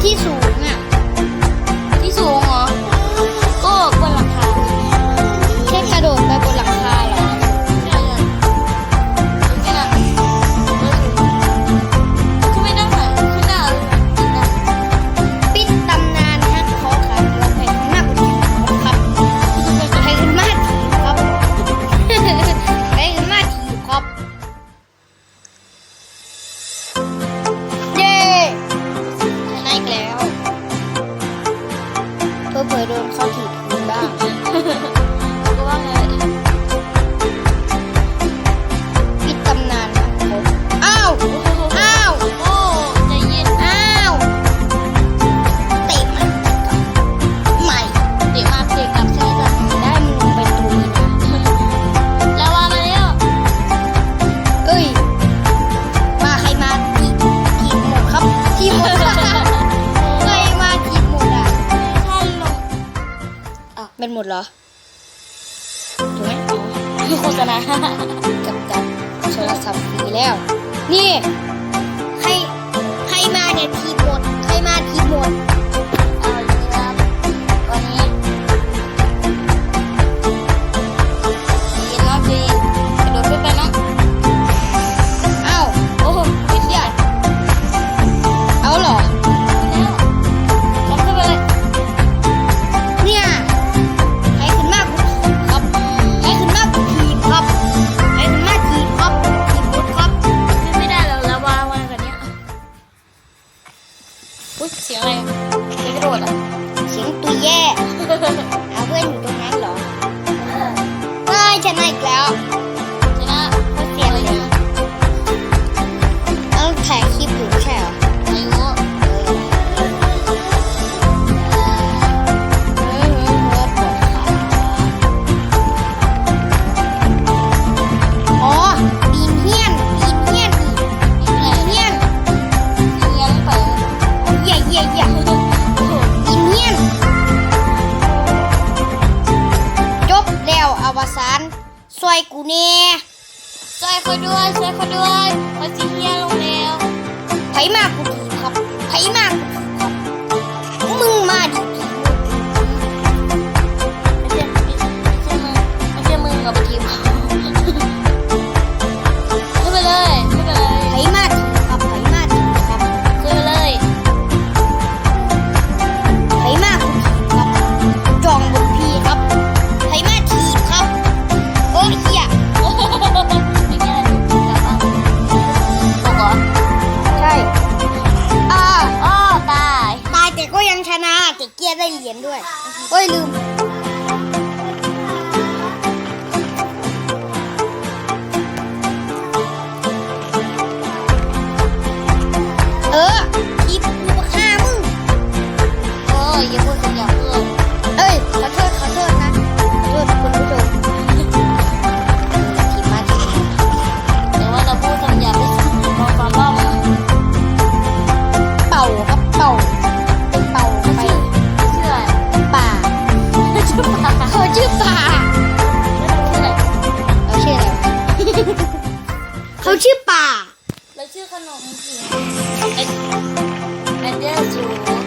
基础 หมดเหรอถูกไหมโฆษณากับกันโทรศัพท์ฟรีแล้ว นี่ให้ให้มาเนี่ยทีหมดให้มาทีหมด อุ๊ยเสียงอะไรเสียงกระโดดอะเสียงตุยแย่เอาเพื่อนอยู่ตรงนั้นเหรอเออฉัไมาแล้ว วยด้วยช่วยคนด้วยพอสิเฮียลงแล้วไผมากกูผีครับไผมาก ชนะเจ๊เกียได้เหรียญด้วย โอ้ยลืมเออ เราชื่อป่าเราชื่ออะไรเขาชื่อป่า เราชื่อขนมไอเดอร์จู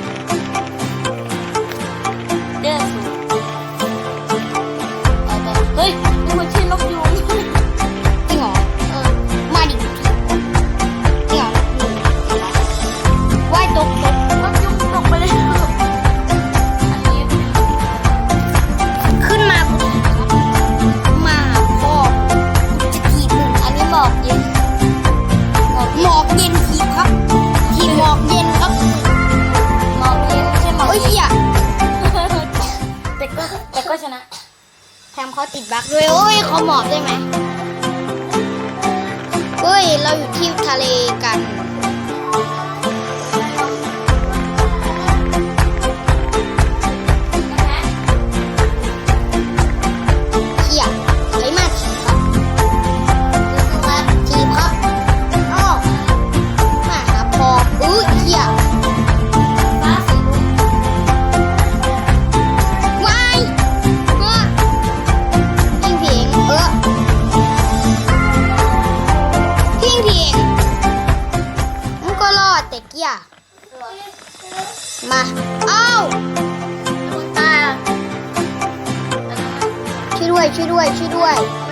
ก็ชนะ แถมเขาติดบั๊กด้วยโอ้ยเขาหมอบได้ไหมเฮ้ย เราอยู่ที่ทะเลกัน ช่วยด้วยช่วยด้วย